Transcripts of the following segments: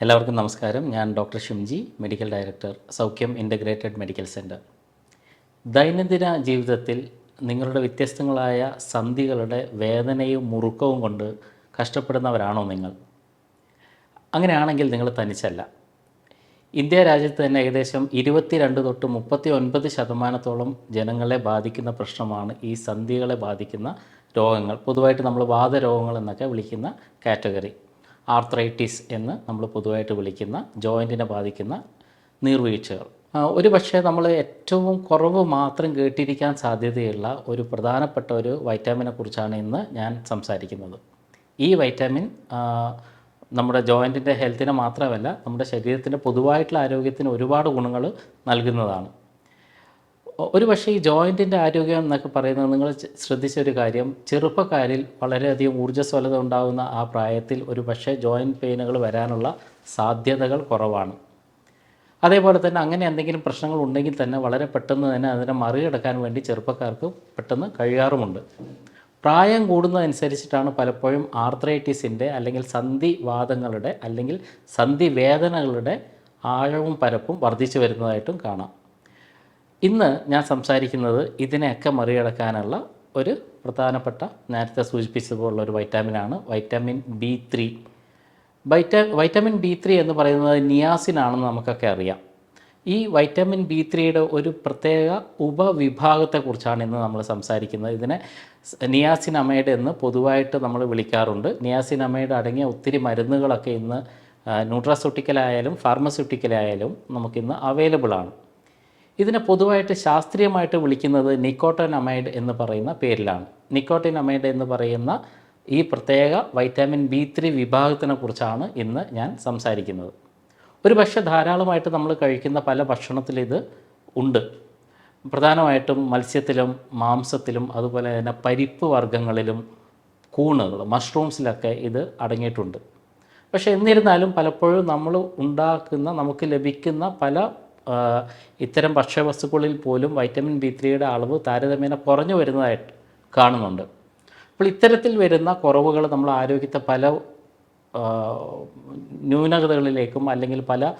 എല്ലാവർക്കും നമസ്കാരം. ഞാൻ doctor Shimji medical director Saukhyam integrated medical centre ദൈനംദിന ജീവിതത്തിൽ നിങ്ങളുടെ വ്യത്യസ്തങ്ങളായ സന്ധികളുടെ വേദനയും മുറുക്കവും കൊണ്ട് കഷ്ടപ്പെടുന്നവരാണോ നിങ്ങൾ? അങ്ങനെയാണെങ്കിൽ നിങ്ങൾ തനിച്ചല്ല. ഇന്ത്യ രാജ്യത്ത് തന്നെ ഏകദേശം ഇരുപത്തിരണ്ട് തൊട്ട് മുപ്പത്തി ഒൻപത് ശതമാനത്തോളം ജനങ്ങളെ ബാധിക്കുന്ന പ്രശ്നമാണ് ഈ സന്ധികളെ ബാധിക്കുന്ന രോഗങ്ങൾ. പൊതുവായിട്ട് നമ്മൾ വാദരോഗങ്ങൾ എന്നൊക്കെ വിളിക്കുന്ന കാറ്റഗറി. ആർത്രൈറ്റിസ് എന്ന് നമ്മൾ പൊതുവായിട്ട് വിളിക്കുന്ന ജോയിന്റിനെ ബാധിക്കുന്ന നീർവീഴ്ചകൾ. ഒരു പക്ഷേ നമ്മൾ ഏറ്റവും കുറവ് മാത്രം കേട്ടിരിക്കാൻ സാധ്യതയുള്ള ഒരു പ്രധാനപ്പെട്ട ഒരു വൈറ്റാമിനെ കുറിച്ചാണ് ഇന്ന് ഞാൻ സംസാരിക്കുന്നത്. ഈ വൈറ്റാമിൻ നമ്മുടെ ജോയിന്റിന്റെ ഹെൽത്തിനെ മാത്രമല്ല നമ്മുടെ ശരീരത്തിന്റെ പൊതുവായിട്ടുള്ള ആരോഗ്യത്തിന് ഒരുപാട് ഗുണങ്ങൾ നൽകുന്നതാണ്. ഒരു പക്ഷേ ഈ ജോയിന്റിന്റെ ആരോഗ്യം എന്നൊക്കെ പറയുന്നത് നിങ്ങൾ ശ്രദ്ധിച്ച ഒരു കാര്യം ചെറുപ്പക്കാരിൽ വളരെയധികം ഊർജസ്വലത ഉണ്ടാകുന്ന ആ പ്രായത്തിൽ ഒരു പക്ഷേ ജോയിന്റ് പെയിനുകൾ വരാനുള്ള സാധ്യതകൾ കുറവാണ്. അതേപോലെ തന്നെ അങ്ങനെ എന്തെങ്കിലും പ്രശ്നങ്ങൾ ഉണ്ടെങ്കിൽ തന്നെ വളരെ പെട്ടെന്ന് തന്നെ അതിനെ മറികടക്കാൻ വേണ്ടി ചെറുപ്പക്കാർക്ക് പെട്ടെന്ന് കഴിയാറുമുണ്ട്. പ്രായം കൂടുന്നതനുസരിച്ചിട്ടാണ് പലപ്പോഴും ആർത്രൈറ്റിസിന്റെ അല്ലെങ്കിൽ സന്ധിവാദങ്ങളുടെ അല്ലെങ്കിൽ സന്ധി വേദനകളുടെ ആഴവും പരപ്പും വർദ്ധിച്ചു വരുന്നതായിട്ടും കാണാം. ഇന്ന് ഞാൻ സംസാരിക്കുന്നത് ഇതിനെയൊക്കെ മറികടക്കാനുള്ള ഒരു പ്രധാനപ്പെട്ട നേരത്തെ സൂചിപ്പിച്ചതുപോലുള്ള ഒരു വൈറ്റാമിനാണ് vitamin B three. വൈറ്റ vitamin B three എന്ന് പറയുന്നത് നിയാസിൻ ആണെന്ന് നമുക്കൊക്കെ അറിയാം. ഈ വൈറ്റമിൻ ബി ത്രീയുടെ ഒരു പ്രത്യേക ഉപവിഭാഗത്തെക്കുറിച്ചാണ് ഇന്ന് നമ്മൾ സംസാരിക്കുന്നത്. ഇതിനെ നിയാസിനമൈഡ് എന്ന് പൊതുവായിട്ട് നമ്മൾ വിളിക്കാറുണ്ട്. നിയാസിനമൈഡ് അടങ്ങിയ ഒത്തിരി മരുന്നുകളൊക്കെ ഇന്ന് ന്യൂട്രാസ്യൂട്ടിക്കലായാലും ഫാർമസ്യൂട്ടിക്കലായാലും നമുക്കിന്ന് അവൈലബിൾ ആണ് ഇതിനെ പൊതുവായിട്ട് ശാസ്ത്രീയമായിട്ട് വിളിക്കുന്നത് നിക്കോട്ടനമൈഡ് എന്ന് പറയുന്ന പേരിലാണ്. നിക്കോട്ടിനമൈഡ് എന്ന് പറയുന്ന ഈ പ്രത്യേക വൈറ്റാമിൻ ബി ത്രീ വിഭാഗത്തിനെ കുറിച്ചാണ് ഇന്ന് ഞാൻ സംസാരിക്കുന്നത്. ഒരു പക്ഷേ ധാരാളമായിട്ട് നമ്മൾ കഴിക്കുന്ന പല ഭക്ഷണത്തിൽ ഇത് ഉണ്ട്. പ്രധാനമായിട്ടും മത്സ്യത്തിലും മാംസത്തിലും അതുപോലെ തന്നെ പരിപ്പ് വർഗങ്ങളിലും കൂണുകൾ മഷ്റൂംസിലൊക്കെ ഇത് അടങ്ങിയിട്ടുണ്ട്. പക്ഷേ എന്നിരുന്നാലും പലപ്പോഴും നമ്മൾ ഉണ്ടാക്കുന്ന നമുക്ക് ലഭിക്കുന്ന പല ഇത്തരം ഭക്ഷ്യവസ്തുക്കളിൽ പോലും വൈറ്റമിൻ ബി ത്രീയുടെ അളവ് താരതമ്യേന കുറഞ്ഞു വരുന്നതായിട്ട് കാണുന്നുണ്ട്. അപ്പോൾ ഇത്തരത്തിൽ വരുന്ന കുറവുകൾ നമ്മൾ ആരോഗ്യത്തെ പല ന്യൂനതകളിലേക്കും അല്ലെങ്കിൽ പല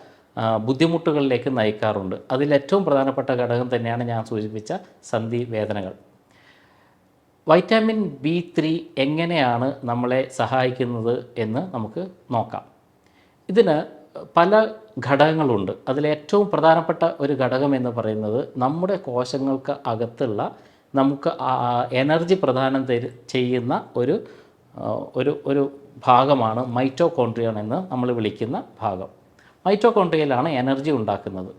ബുദ്ധിമുട്ടുകളിലേക്ക് ബുദ്ധിമുട്ടുകളിലേക്കും നയിക്കാറുണ്ട്. അതിൽ ഏറ്റവും പ്രധാനപ്പെട്ട ഘടകം തന്നെയാണ് ഞാൻ സൂചിപ്പിച്ച സന്ധി വേദനകൾ. വൈറ്റാമിൻ ബി ത്രീ എങ്ങനെയാണ് നമ്മളെ സഹായിക്കുന്നത് എന്ന് നമുക്ക് നോക്കാം. ഇതിന് പല ഘടകങ്ങളുണ്ട്. അതിലേറ്റവും പ്രധാനപ്പെട്ട ഒരു ഘടകം എന്ന് പറയുന്നത് നമ്മുടെ കോശങ്ങൾക്ക് അകത്തുള്ള നമുക്ക് എനർജി പ്രദാനം ചെയ്യുന്ന ഒരു ഒരു ഒരു ഭാഗമാണ് മൈറ്റോകോൺട്രിയൺ എന്ന് നമ്മൾ വിളിക്കുന്ന ഭാഗം. മൈറ്റോകോൺട്രിയയിലാണ് എനർജി ഉണ്ടാക്കുന്നത്.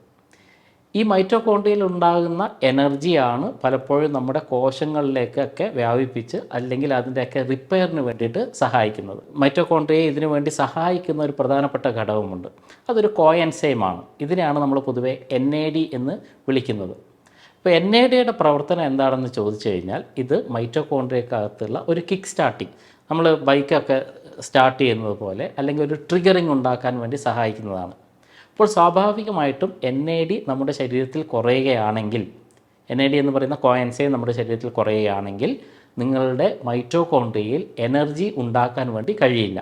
ഈ മൈറ്റോകോൺട്രിയയിൽ ഉണ്ടാകുന്ന എനർജിയാണ് പലപ്പോഴും നമ്മുടെ കോശങ്ങളിലേക്കൊക്കെ വ്യാപിപ്പിച്ച് അല്ലെങ്കിൽ അതിന്റെയൊക്കെ റിപ്പയറിന് വേണ്ടിയിട്ട് സഹായിക്കുന്നത്. മൈറ്റോകോൺട്രിയയെ ഇതിനു വേണ്ടി സഹായിക്കുന്ന ഒരു പ്രധാനപ്പെട്ട ഘടകമുണ്ട്. അതൊരു കോയൻസൈമാണ് ഇതിനെയാണ് നമ്മൾ പൊതുവെ എൻ എ ഡി എന്ന് വിളിക്കുന്നത്. ഇപ്പോൾ എൻ എ ഡിയുടെ പ്രവർത്തനം എന്താണെന്ന് ചോദിച്ചു കഴിഞ്ഞാൽ ഇത് മൈറ്റോകോൺട്രിയക്കകത്തുള്ള ഒരു കിക്ക് സ്റ്റാർട്ടിങ് നമ്മൾ ബൈക്കൊക്കെ സ്റ്റാർട്ട് ചെയ്യുന്നത് പോലെ അല്ലെങ്കിൽ ഒരു ട്രിഗറിങ് ഉണ്ടാക്കാൻ വേണ്ടി സഹായിക്കുന്നതാണ്. അപ്പോൾ സ്വാഭാവികമായിട്ടും എൻ എ ഡി നമ്മുടെ ശരീരത്തിൽ കുറയുകയാണെങ്കിൽ എൻ എ ഡി എന്ന് പറയുന്ന കോയൻസൈൻ നമ്മുടെ ശരീരത്തിൽ കുറയുകയാണെങ്കിൽ നിങ്ങളുടെ മൈറ്റോകോൺഡ്രിയയിൽ എനർജി ഉണ്ടാക്കാൻ വേണ്ടി കഴിയില്ല.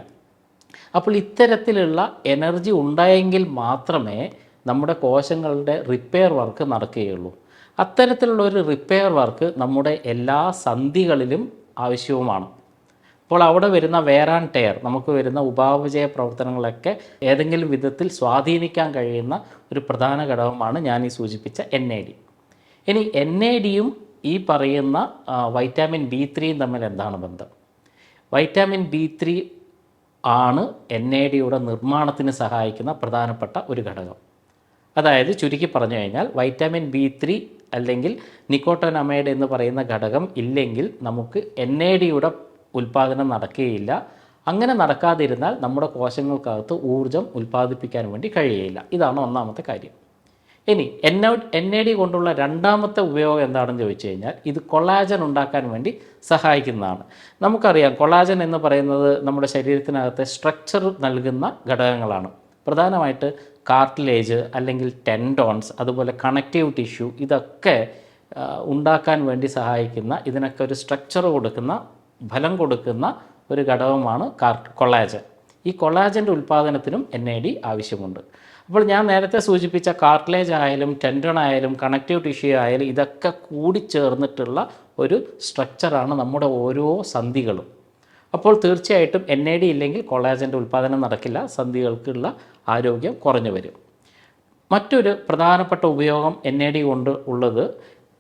അപ്പോൾ ഇത്തരത്തിലുള്ള എനർജി ഉണ്ടായെങ്കിൽ മാത്രമേ നമ്മുടെ കോശങ്ങളുടെ റിപ്പയർ വർക്ക് നടക്കുകയുള്ളൂ. അത്തരത്തിലുള്ള ഒരു റിപ്പയർ വർക്ക് നമ്മുടെ എല്ലാ സന്ധികളിലും ആവശ്യവുമാണ്. അപ്പോൾ അവിടെ വരുന്ന വേറാൻ ടയർ നമുക്ക് വരുന്ന ഉപാപചയ പ്രവർത്തനങ്ങളൊക്കെ ഏതെങ്കിലും വിധത്തിൽ സ്വാധീനിക്കാൻ കഴിയുന്ന ഒരു പ്രധാന ഘടകമാണ് ഞാൻ ഈ സൂചിപ്പിച്ച എൻ എ ഡി ഇനി എൻ എ ഡിയും ഈ പറയുന്ന വൈറ്റാമിൻ ബി ത്രീയും തമ്മിൽ എന്താണ് ബന്ധം? വൈറ്റാമിൻ ബി ത്രീ ആണ് എൻ എ ഡിയുടെ നിർമ്മാണത്തിന് സഹായിക്കുന്ന പ്രധാനപ്പെട്ട ഒരു ഘടകം. അതായത് ചുരുക്കി പറഞ്ഞു കഴിഞ്ഞാൽ വൈറ്റാമിൻ ബി ത്രീ അല്ലെങ്കിൽ നിക്കോട്ടോനമൈഡ് എന്ന് പറയുന്ന ഘടകം ഇല്ലെങ്കിൽ നമുക്ക് എൻ എ ഡിയുടെ ഉൽപ്പാദനം നടക്കുകയില്ല. അങ്ങനെ നടക്കാതിരുന്നാൽ നമ്മുടെ കോശങ്ങൾക്കകത്ത് ഊർജം ഉൽപ്പാദിപ്പിക്കാൻ വേണ്ടി കഴിയുകയില്ല. ഇതാണ് ഒന്നാമത്തെ കാര്യം. ഇനി എൻ എൻ എ ഡി കൊണ്ടുള്ള രണ്ടാമത്തെ ഉപയോഗം എന്താണെന്ന് ചോദിച്ചു കഴിഞ്ഞാൽ ഇത് കൊളാജൻ ഉണ്ടാക്കാൻ വേണ്ടി സഹായിക്കുന്നതാണ്. നമുക്കറിയാം കൊളാജൻ എന്ന് പറയുന്നത് നമ്മുടെ ശരീരത്തിനകത്തെ സ്ട്രക്ചർ നൽകുന്ന ഘടകങ്ങളാണ്. പ്രധാനമായിട്ട് കാർട്ടിലേജ് അല്ലെങ്കിൽ ടെൻഡോൺസ് അതുപോലെ കണക്റ്റീവ് ടിഷ്യൂ ഇതൊക്കെ ഉണ്ടാക്കാൻ വേണ്ടി സഹായിക്കുന്ന ഇതിനൊക്കെ ഒരു സ്ട്രക്ചർ കൊടുക്കുന്ന ഫലം കൊടുക്കുന്ന ഒരു ഘടകമാണ് കാർ കൊളാജൻ. ഈ കൊളാജന്റെ ഉൽപ്പാദനത്തിനും എൻ എ ഡി ആവശ്യമുണ്ട്. അപ്പോൾ ഞാൻ നേരത്തെ സൂചിപ്പിച്ച കാർട്ടിലേജ് ആയാലും ടെൻഡൺ ആയാലും കണക്റ്റീവ് ടിഷ്യൂ ആയാലും ഇതൊക്കെ കൂടിച്ചേർന്നിട്ടുള്ള ഒരു സ്ട്രക്ചറാണ് നമ്മുടെ ഓരോ സന്ധികളും. അപ്പോൾ തീർച്ചയായിട്ടും എൻ എ ഡി ഇല്ലെങ്കിൽ കൊളാജന്റെ ഉൽപ്പാദനം നടക്കില്ല സന്ധികൾക്കുള്ള ആരോഗ്യം കുറഞ്ഞു വരും. മറ്റൊരു പ്രധാനപ്പെട്ട ഉപയോഗം എൻ എ ഡി കൊണ്ട് ഉള്ളത്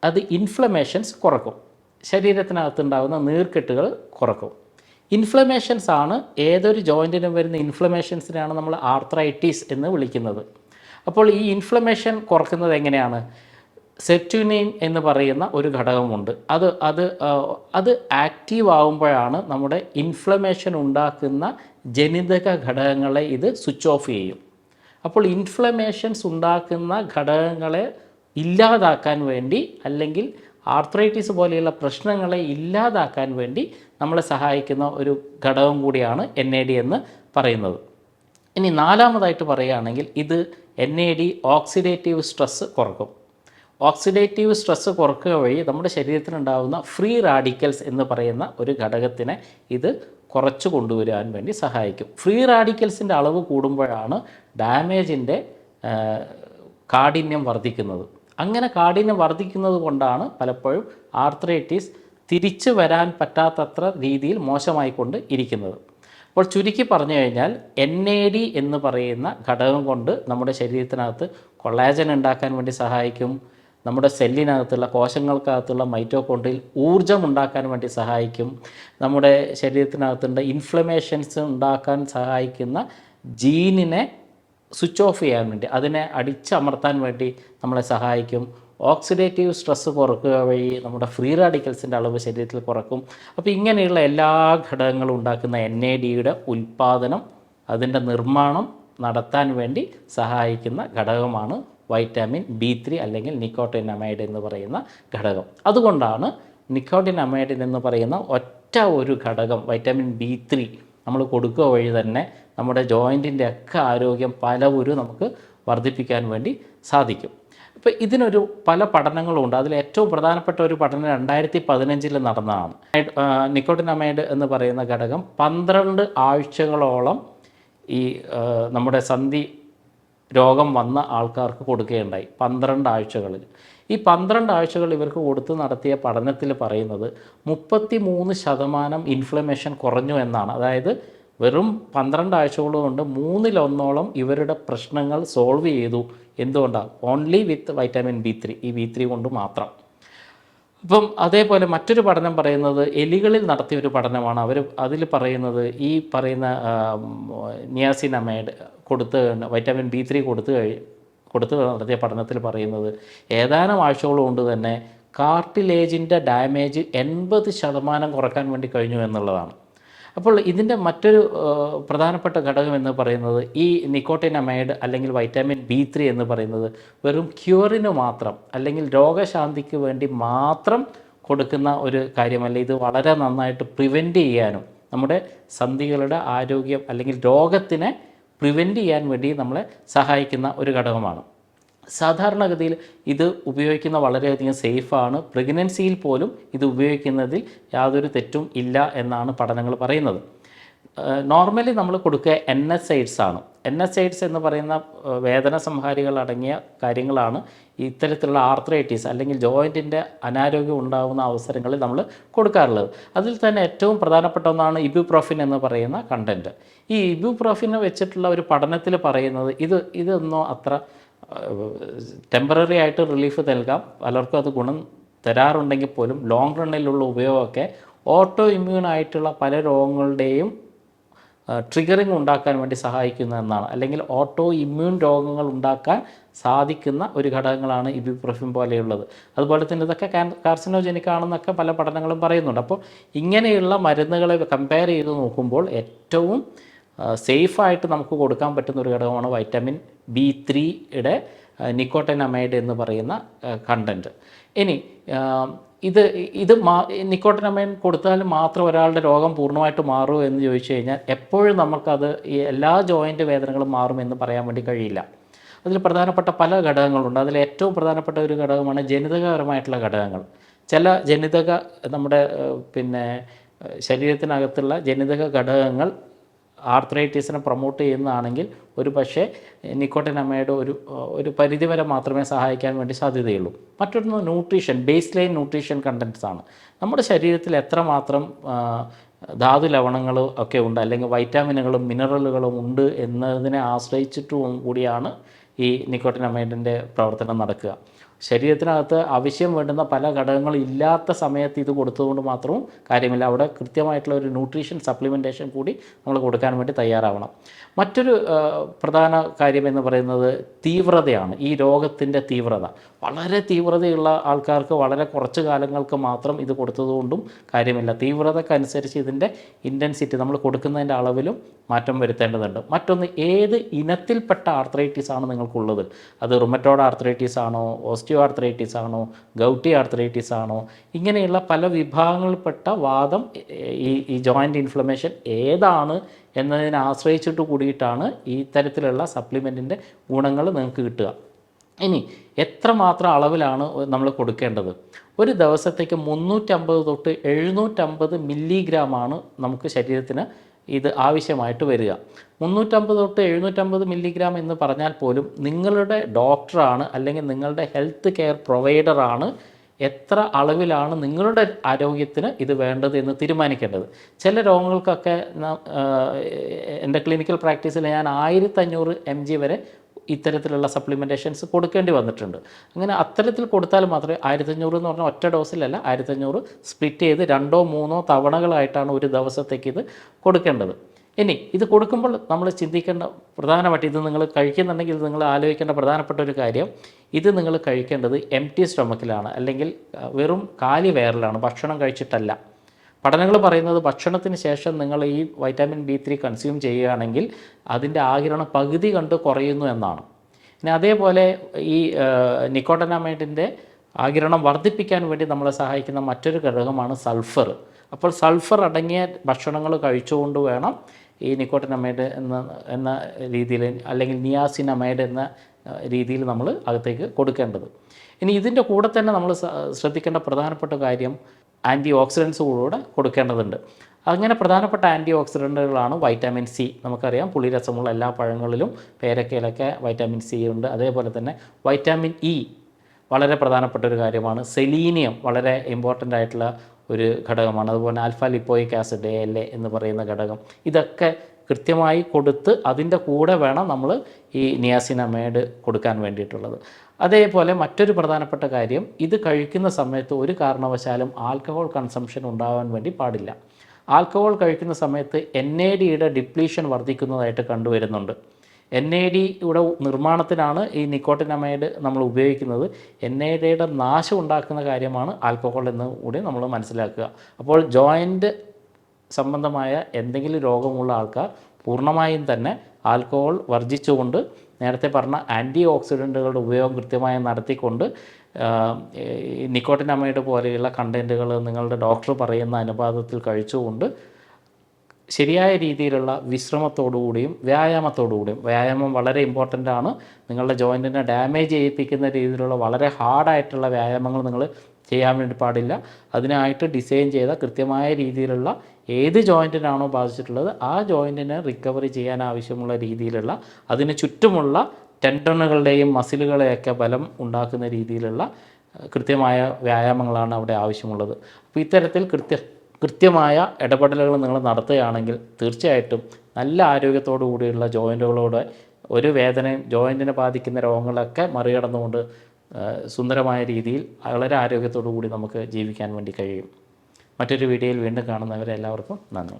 അത് ഇൻഫ്ലമേഷൻസ് കുറക്കും. ശരീരത്തിനകത്തുണ്ടാകുന്ന നീർക്കെട്ടുകൾ കുറക്കും. ഇൻഫ്ലമേഷൻസ് ആണ് ഏതൊരു ജോയിന്റിനും വരുന്ന ഇൻഫ്ലമേഷൻസിനെയാണ് നമ്മൾ ആർത്രൈറ്റീസ് എന്ന് വിളിക്കുന്നത്. അപ്പോൾ ഈ ഇൻഫ്ലമേഷൻ കുറക്കുന്നത് എങ്ങനെയാണ്? സെറ്റുനീൻ എന്ന് പറയുന്ന ഒരു ഘടകമുണ്ട്. അത് അത് അത് ആക്റ്റീവ് ആകുമ്പോഴാണ് നമ്മുടെ ഇൻഫ്ലമേഷൻ ഉണ്ടാക്കുന്ന ജനിതക ഘടകങ്ങളെ ഇത് സ്വിച്ച് ഓഫ് ചെയ്യും. അപ്പോൾ ഇൻഫ്ലമേഷൻസ് ഉണ്ടാക്കുന്ന ഘടകങ്ങളെ ഇല്ലാതാക്കാൻ വേണ്ടി അല്ലെങ്കിൽ ആർത്രൈറ്റിസ് പോലെയുള്ള പ്രശ്നങ്ങളെ ഇല്ലാതാക്കാൻ വേണ്ടി നമ്മളെ സഹായിക്കുന്ന ഒരു ഘടകം കൂടിയാണ് എൻ എ ഡി എന്ന് പറയുന്നത്. ഇനി നാലാമതായിട്ട് പറയുകയാണെങ്കിൽ ഇത് N A D oxidative stress കുറക്കും. Oxidative stress കുറക്കുക വഴി നമ്മുടെ ശരീരത്തിനുണ്ടാകുന്ന ഫ്രീ റാഡിക്കൽസ് എന്ന് പറയുന്ന ഒരു ഘടകത്തിനെ ഇത് കുറച്ച് കൊണ്ടുവരാൻ വേണ്ടി സഹായിക്കും. ഫ്രീ റാഡിക്കൽസിന്റെ അളവ് കൂടുമ്പോഴാണ് ഡാമേജിന്റെ കാഠിന്യം വർദ്ധിക്കുന്നത്. അങ്ങനെ കാഠിന്യം വർദ്ധിക്കുന്നത് കൊണ്ടാണ് പലപ്പോഴും ആർത്രൈറ്റിസ് തിരിച്ചു വരാൻ പറ്റാത്തത്ര രീതിയിൽ മോശമായിക്കൊണ്ട് ഇരിക്കുന്നത്. അപ്പോൾ ചുരുക്കി പറഞ്ഞു കഴിഞ്ഞാൽ എൻ എ ഡി എന്ന് പറയുന്ന ഘടകം കൊണ്ട് നമ്മുടെ ശരീരത്തിനകത്ത് കൊളാജൻ ഉണ്ടാക്കാൻ വേണ്ടി സഹായിക്കും. നമ്മുടെ സെല്ലിനകത്തുള്ള കോശങ്ങൾക്കകത്തുള്ള മൈറ്റോകോൺട്രിയിൽ ഊർജം ഉണ്ടാക്കാൻ വേണ്ടി സഹായിക്കും. നമ്മുടെ ശരീരത്തിനകത്തുള്ള ഇൻഫ്ലമേഷൻസ് ഉണ്ടാക്കാൻ സഹായിക്കുന്ന ജീനിനെ സ്വിച്ച് ഓഫ് ചെയ്യാൻ വേണ്ടി അതിനെ അടിച്ചമർത്താൻ വേണ്ടി നമ്മളെ സഹായിക്കും. ഓക്സിഡേറ്റീവ് സ്ട്രെസ് കുറക്കുക വഴി നമ്മുടെ ഫ്രീ റാഡിക്കൽസിന്റെ അളവ് ശരീരത്തിൽ കുറക്കും. അപ്പോൾ ഇങ്ങനെയുള്ള എല്ലാ ഘടകങ്ങളും ഉണ്ടാക്കുന്ന എൻ എ ഡിയുടെ ഉൽപ്പാദനം അതിന്റെ നിർമ്മാണം നടത്താൻ വേണ്ടി സഹായിക്കുന്ന ഘടകമാണ് വൈറ്റാമിൻ ബി ത്രീ അല്ലെങ്കിൽ നിക്കോട്ടിനമൈഡ് എന്ന് പറയുന്ന ഘടകം. അതുകൊണ്ടാണ് നിക്കോട്ടിനമൈഡിൻ എന്ന് പറയുന്ന ഒറ്റ ഒരു ഘടകം വൈറ്റാമിൻ ബി ത്രീ നമ്മൾ കൊടുക്കുക വഴി തന്നെ നമ്മുടെ ജോയിന്റിന്റെ ഒക്കെ ആരോഗ്യം പലവരും നമുക്ക് വർദ്ധിപ്പിക്കാൻ വേണ്ടി സാധിക്കും. അപ്പോൾ ഇതിനൊരു പല പഠനങ്ങളുണ്ട്. അതിൽ ഏറ്റവും പ്രധാനപ്പെട്ട ഒരു പഠനം രണ്ടായിരത്തി പതിനഞ്ചിൽ നടന്നതാണ്. നിക്കോട്ടിനമൈഡ് എന്ന് പറയുന്ന ഘടകം പന്ത്രണ്ട് ആഴ്ചകളോളം ഈ നമ്മുടെ സന്ധി രോഗം വന്ന ആൾക്കാർക്ക് കൊടുക്കുകയുണ്ടായി പന്ത്രണ്ട് ആഴ്ചകളിൽ ഈ പന്ത്രണ്ട് ആഴ്ചകൾ ഇവർക്ക് കൊടുത്ത് നടത്തിയ പഠനത്തിൽ പറയുന്നത് മുപ്പത്തി മൂന്ന് ശതമാനം ഇൻഫ്ലമേഷൻ കുറഞ്ഞു എന്നാണ്. അതായത് വെറും പന്ത്രണ്ട് ആഴ്ചകൾ കൊണ്ട് മൂന്നിലൊന്നോളം ഇവരുടെ പ്രശ്നങ്ങൾ സോൾവ് ചെയ്തു എന്തുകൊണ്ടാണ് only with vitamin B three ഈ ബി ത്രീ കൊണ്ട് മാത്രം. അപ്പം അതേപോലെ മറ്റൊരു പഠനം പറയുന്നത് എലികളിൽ നടത്തിയ ഒരു പഠനമാണ്. അവർ അതിൽ പറയുന്നത് ഈ പറയുന്ന നിയാസിനമൈഡ് കൊടുത്ത് വൈറ്റമിൻ ബി ത്രീ കൊടുത്തു കഴി കൊടുത്ത് നടത്തിയ പഠനത്തിൽ പറയുന്നത് ഏതാനും ആഴ്ചകൾ കൊണ്ട് തന്നെ കാർട്ടിലേജിന്റെ ഡാമേജ് എൺപത് ശതമാനം കുറയ്ക്കാൻ വേണ്ടി കഴിഞ്ഞു എന്നുള്ളതാണ്. അപ്പോൾ ഇതിന്റെ മറ്റൊരു പ്രധാനപ്പെട്ട ഘടകം എന്ന് പറയുന്നത് ഈ നിക്കോട്ടിനമൈഡ് അല്ലെങ്കിൽ വൈറ്റാമിൻ ബി ത്രീ എന്ന് പറയുന്നത് വെറും ക്യൂറിന് മാത്രം അല്ലെങ്കിൽ രോഗശാന്തിക്ക് വേണ്ടി മാത്രം കൊടുക്കുന്ന ഒരു കാര്യമല്ല. ഇത് വളരെ നന്നായിട്ട് പ്രിവെന്റ് ചെയ്യാനും നമ്മുടെ സന്ധികളുടെ ആരോഗ്യം അല്ലെങ്കിൽ രോഗത്തിനെ പ്രിവെന്റ് ചെയ്യാൻ വേണ്ടി നമ്മളെ സഹായിക്കുന്ന ഒരു ഘടകമാണ്. സാധാരണഗതിയിൽ ഇത് ഉപയോഗിക്കുന്ന വളരെയധികം സേഫാണ്. പ്രഗ്നൻസിയിൽ പോലും ഇത് ഉപയോഗിക്കുന്നതിൽ യാതൊരു തെറ്റും ഇല്ല എന്നാണ് പഠനങ്ങൾ പറയുന്നത്. നോർമലി നമ്മൾ കൊടുക്കുക എൻ എസ് എയ്ഡ്സ് ആണ്. എൻ എസ് എയ്ഡ്സ് എന്ന് പറയുന്ന വേദന സംഹാരികൾ അടങ്ങിയ കാര്യങ്ങളാണ് ഇത്തരത്തിലുള്ള ആർത്രൈറ്റീസ് അല്ലെങ്കിൽ ജോയിന്റിന്റെ അനാരോഗ്യം ഉണ്ടാകുന്ന അവസരങ്ങളിൽ നമ്മൾ കൊടുക്കാറുള്ളത്. അതിൽ തന്നെ ഏറ്റവും പ്രധാനപ്പെട്ട ഒന്നാണ് ഇബുപ്രോഫിൻ എന്ന് പറയുന്ന കണ്ടന്റ് ഈ ഇബുപ്രോഫിനെ വെച്ചിട്ടുള്ള ഒരു പഠനത്തിൽ പറയുന്നത് ഇത് ഇതൊന്നും അത്ര ടെമ്പററി ആയിട്ട് റിലീഫ് നൽകാം. പലർക്കും അത് ഗുണം തരാറുണ്ടെങ്കിൽ പോലും ലോങ് റണ്ണിലുള്ള ഉപയോഗമൊക്കെ ഓട്ടോ ഇമ്മ്യൂൺ ആയിട്ടുള്ള പല രോഗങ്ങളുടെയും ട്രിഗറിങ് ഉണ്ടാക്കാൻ വേണ്ടി സഹായിക്കുന്ന എന്നാണ് അല്ലെങ്കിൽ ഓട്ടോ ഇമ്മ്യൂൺ രോഗങ്ങൾ ഉണ്ടാക്കാൻ സാധിക്കുന്ന ഒരു ഘടകങ്ങളാണ് ഇബിപ്രഫിൻ പോലെയുള്ളത്. അതുപോലെ തന്നെ ഇതൊക്കെ കാർസിനോജനിക് ആണെന്നൊക്കെ പല പഠനങ്ങളും പറയുന്നുണ്ട്. അപ്പോൾ ഇങ്ങനെയുള്ള മരുന്നുകളെ കമ്പയർ ചെയ്ത് നോക്കുമ്പോൾ ഏറ്റവും സേഫായിട്ട് നമുക്ക് കൊടുക്കാൻ പറ്റുന്ന ഒരു ഘടകമാണ് വൈറ്റമിൻ ബി ത്രീയുടെ നിക്കോട്ടനമൈഡ് എന്ന് പറയുന്ന കണ്ടന്റ് ഇനി ഇത് ഇത് മാ നിക്കോട്ടനമൈൻ കൊടുത്താൽ മാത്രം ഒരാളുടെ രോഗം പൂർണമായിട്ട് മാറുമോ എന്ന് ചോദിച്ചു കഴിഞ്ഞാൽ എപ്പോഴും നമുക്കത് ഈ എല്ലാ ജോയിന്റ് വേദനകളും മാറുമെന്ന് പറയാൻ വേണ്ടി കഴിയില്ല. അതിൽ പ്രധാനപ്പെട്ട പല ഘടകങ്ങളുണ്ട്. അതിൽ ഏറ്റവും പ്രധാനപ്പെട്ട ഒരു ഘടകമാണ് ജനിതകപരമായിട്ടുള്ള ഘടകങ്ങൾ. ചില ജനിതക നമ്മുടെ പിന്നെ ശരീരത്തിനകത്തുള്ള ജനിതക ഘടകങ്ങൾ ആർത്രൈറ്റീസിനെ പ്രൊമോട്ട് ചെയ്യുന്നതാണെങ്കിൽ ഒരു പക്ഷേ നിക്കോട്ടിനമയുടെ ഒരു ഒരു പരിധിവരെ മാത്രമേ സഹായിക്കാൻ വേണ്ടി സാധ്യതയുള്ളൂ. മറ്റൊന്ന് nutrition base line nutrition contents ആണ് നമ്മുടെ ശരീരത്തിൽ എത്രമാത്രം ധാതു ലവണങ്ങൾ ഒക്കെ ഉണ്ട് അല്ലെങ്കിൽ വൈറ്റാമിനുകളും മിനറലുകളും ഉണ്ട് എന്നതിനെ ആശ്രയിച്ചിട്ടും കൂടിയാണ് ഈ നിക്കോട്ടിനമൈഡിന്റെ പ്രവർത്തനം നടക്കുക. ശരീരത്തിനകത്ത് ആവശ്യം വേണ്ടുന്ന പല ഘടകങ്ങളും ഇല്ലാത്ത സമയത്ത് ഇത് കൊടുത്തതുകൊണ്ട് മാത്രവും കാര്യമില്ല. അവിടെ കൃത്യമായിട്ടുള്ള ഒരു ന്യൂട്രീഷൻ സപ്ലിമെന്റേഷൻ കൂടി നമ്മൾ കൊടുക്കാൻ വേണ്ടി തയ്യാറാവണം. മറ്റൊരു പ്രധാന കാര്യമെന്ന് പറയുന്നത് തീവ്രതയാണ്. ഈ രോഗത്തിന്റെ തീവ്രത. വളരെ തീവ്രതയുള്ള ആൾക്കാർക്ക് വളരെ കുറച്ച് കാലങ്ങൾക്ക് മാത്രം ഇത് കൊടുത്തതുകൊണ്ടും കാര്യമില്ല. തീവ്രതക്കനുസരിച്ച് ഇതിന്റെ ഇന്റൻസിറ്റി നമ്മൾ കൊടുക്കുന്നതിന്റെ അളവിലും മാറ്റം വരുത്തേണ്ടതുണ്ട്. മറ്റൊന്ന് ഏത് ഇനത്തിൽപ്പെട്ട ആർത്രൈറ്റിസ് ആണ് നിങ്ങൾക്കുള്ളത്? അത് റുമറ്റോഡ് ആർത്രൈറ്റിസ് ആണോ ഓസ്റ്റിയോ ആർത്രൈറ്റിസ് ആണോ ഗൗട്ടി ആർത്രൈറ്റിസ് ആണോ ഇങ്ങനെയുള്ള പല വിഭാഗങ്ങളിൽപ്പെട്ട വാദം ഈ ഈ ജോയിന്റ് ഇൻഫ്ലമേഷൻ ഏതാണ് എന്നതിനെ ആശ്രയിച്ചിട്ട് കൂടിയിട്ടാണ് ഈ തരത്തിലുള്ള സപ്ലിമെന്റിന്റെ ഗുണങ്ങൾ നിങ്ങൾക്ക് കിട്ടുക. ഇനി എത്രമാത്രം അളവിലാണ് നമ്മൾ കൊടുക്കേണ്ടത്? ഒരു ദിവസത്തേക്ക് മുന്നൂറ്റമ്പത് തൊട്ട് എഴുന്നൂറ്റമ്പത് മില്ലിഗ്രാമാണ് നമുക്ക് ശരീരത്തിന് ഇത് ആവശ്യമായിട്ട് വരിക. മുന്നൂറ്റമ്പത് തൊട്ട് എഴുന്നൂറ്റമ്പത് മില്ലിഗ്രാം എന്ന് പറഞ്ഞാൽ പോലും നിങ്ങളുടെ ഡോക്ടറാണ് അല്ലെങ്കിൽ നിങ്ങളുടെ ഹെൽത്ത് കെയർ പ്രൊവൈഡറാണ് എത്ര അളവിലാണ് നിങ്ങളുടെ ആരോഗ്യത്തിന് ഇത് വേണ്ടത് എന്ന് തീരുമാനിക്കേണ്ടത്. ചില രോഗങ്ങൾക്കൊക്കെ എന്റെ ക്ലിനിക്കൽ പ്രാക്ടീസിൽ ഞാൻ ആയിരത്തഞ്ഞൂറ് എം ജി വരെ ഇത്തരത്തിലുള്ള സപ്ലിമെന്റേഷൻസ് കൊടുക്കേണ്ടി വന്നിട്ടുണ്ട്. അങ്ങനെ അത്തരത്തിൽ കൊടുത്താൽ മാത്രമേ ആയിരത്തഞ്ഞൂറ് എന്ന് പറഞ്ഞാൽ ഒറ്റ ഡോസിലല്ല ആയിരത്തഞ്ഞൂറ് സ്പ്ലിറ്റ് ചെയ്ത് രണ്ടോ മൂന്നോ തവണകളായിട്ടാണ് ഒരു ദിവസത്തേക്ക് ഇത് കൊടുക്കേണ്ടത്. ഇനി ഇത് കൊടുക്കുമ്പോൾ നമ്മൾ ചിന്തിക്കേണ്ട പ്രധാനമായിട്ട് ഇത് നിങ്ങൾ കഴിക്കുന്നുണ്ടെങ്കിൽ ഇത് നിങ്ങൾ ആലോചിക്കേണ്ട പ്രധാനപ്പെട്ട ഒരു കാര്യം ഇത് നിങ്ങൾ കഴിക്കേണ്ടത് എം ടി സ്റ്റൊമക്കിലാണ് അല്ലെങ്കിൽ വെറും കാലി വയറിലാണ് ഭക്ഷണം കഴിച്ചിട്ടല്ല. പഠനങ്ങൾ പറയുന്നത് ഭക്ഷണത്തിന് ശേഷം നിങ്ങൾ ഈ വൈറ്റാമിൻ ബി ത്രീ കൺസ്യൂം ചെയ്യുകയാണെങ്കിൽ അതിന്റെ ആകിരണം പകുതി കണ്ട് കുറയുന്നു എന്നാണ്. പിന്നെ അതേപോലെ ഈ നിക്കോട്ടനാമൈഡിന്റെ ആകിരണം വർദ്ധിപ്പിക്കാൻ വേണ്ടി നമ്മളെ സഹായിക്കുന്ന മറ്റൊരു ഘടകമാണ് സൾഫർ അപ്പോൾ സൾഫർ അടങ്ങിയ ഭക്ഷണങ്ങൾ കഴിച്ചുകൊണ്ട് വേണം ഈ നിക്കോട്ടിനമൈഡ് എന്ന എന്ന രീതിയിൽ അല്ലെങ്കിൽ നിയാസിനമൈഡ് എന്ന രീതിയിൽ നമ്മൾ അകത്തേക്ക് കൊടുക്കേണ്ടത്. ഇനി ഇതിന്റെ കൂടെ തന്നെ നമ്മൾ ശ്രദ്ധിക്കേണ്ട പ്രധാനപ്പെട്ട കാര്യം ആന്റി ഓക്സിഡൻസ് കൂടെ കൊടുക്കേണ്ടതുണ്ട്. അങ്ങനെ പ്രധാനപ്പെട്ട ആന്റി ഓക്സിഡന്റുകളാണ് വൈറ്റാമിൻ സി. നമുക്കറിയാം പുളിരസമുള്ള എല്ലാ പഴങ്ങളിലും പേരക്കയിലൊക്കെ വൈറ്റാമിൻ സി ഉണ്ട്. അതേപോലെ തന്നെ വൈറ്റാമിൻ ഇ വളരെ പ്രധാനപ്പെട്ട ഒരു കാര്യമാണ്. സെലീനിയം വളരെ ഇമ്പോർട്ടന്റ് ആയിട്ടുള്ള ഒരു ഘടകമാണ്. അതുപോലെ alpha lipoic acid A L A എന്ന് പറയുന്ന ഘടകം. ഇതൊക്കെ കൃത്യമായി കൊടുത്ത് അതിന്റെ കൂടെ വേണം നമ്മൾ ഈ നിയാസിനമേഡ് കൊടുക്കാൻ വേണ്ടിയിട്ടുള്ളത്. അതേപോലെ മറ്റൊരു പ്രധാനപ്പെട്ട കാര്യം ഇത് കഴിക്കുന്ന സമയത്ത് ഒരു കാരണവശാലും ആൽക്കഹോൾ കൺസംഷൻ ഉണ്ടാവാൻ വേണ്ടി പാടില്ല. ആൽക്കഹോൾ കഴിക്കുന്ന സമയത്ത് എൻ എ ഡിയുടെ ഡിപ്ലീഷൻ വർദ്ധിക്കുന്നതായിട്ട് കണ്ടുവരുന്നുണ്ട്. എൻ എ ഡിയുടെ നിർമ്മാണത്തിനാണ് ഈ നിക്കോട്ടിനമൈഡ് നമ്മൾ ഉപയോഗിക്കുന്നത്. എൻ എ ഡിയുടെ നാശം ഉണ്ടാക്കുന്ന കാര്യമാണ് ആൽക്കഹോൾ എന്ന് കൂടി നമ്മൾ മനസ്സിലാക്കുക. അപ്പോൾ ജോയിന്റ് സംബന്ധമായ എന്തെങ്കിലും രോഗമുള്ള ആൾക്കാർ പൂർണമായും തന്നെ ആൽക്കഹോൾ വർജിച്ചുകൊണ്ട് നേരത്തെ പറഞ്ഞ ആന്റി ഓക്സിഡന്റുകളുടെ ഉപയോഗം കൃത്യമായി നടത്തിക്കൊണ്ട് നിക്കോട്ടിനമൈഡ് പോലെയുള്ള കണ്ടന്റുകൾ നിങ്ങളുടെ ഡോക്ടർ പറയുന്ന അനുപാതത്തിൽ കഴിച്ചുകൊണ്ട് ശരിയായ രീതിയിലുള്ള വിശ്രമത്തോടുകൂടിയും വ്യായാമത്തോടുകൂടിയും വ്യായാമം വളരെ ഇമ്പോർട്ടന്റ് ആണ്. നിങ്ങളുടെ ജോയിന്റിനെ ഡാമേജ് ചെയ്യിപ്പിക്കുന്ന രീതിയിലുള്ള വളരെ ഹാർഡായിട്ടുള്ള വ്യായാമങ്ങൾ നിങ്ങൾ ചെയ്യാൻ വേണ്ടി പാടില്ല. അതിനായിട്ട് ഡിസൈൻ ചെയ്ത കൃത്യമായ രീതിയിലുള്ള ഏത് ജോയിന്റിനാണോ ബാധിച്ചിട്ടുള്ളത് ആ ജോയിന്റിനെ റിക്കവറി ചെയ്യാൻ ആവശ്യമുള്ള രീതിയിലുള്ള അതിന് ചുറ്റുമുള്ള ടെൻഡണുകളുടെയും മസിലുകളെയൊക്കെ ബലം ഉണ്ടാക്കുന്ന രീതിയിലുള്ള കൃത്യമായ വ്യായാമങ്ങളാണ് അവിടെ ആവശ്യമുള്ളത്. അപ്പോൾ ഇത്തരത്തിൽ കൃത്യ കൃത്യമായ ഇടപെടലുകൾ നിങ്ങൾ നടത്തുകയാണെങ്കിൽ തീർച്ചയായിട്ടും നല്ല ആരോഗ്യത്തോടു കൂടിയുള്ള ജോയിന്റുകളോടെ ഒരു വേദനയും ജോയിന്റിനെ ബാധിക്കുന്ന രോഗങ്ങളൊക്കെ മറികടന്നുകൊണ്ട് സുന്ദരമായ രീതിയിൽ വളരെ ആരോഗ്യത്തോടു കൂടി നമുക്ക് ജീവിക്കാൻ വേണ്ടി കഴിയും. മറ്റൊരു വീഡിയോയിൽ വീണ്ടും കാണുന്നവരെ എല്ലാവർക്കും നന്ദി.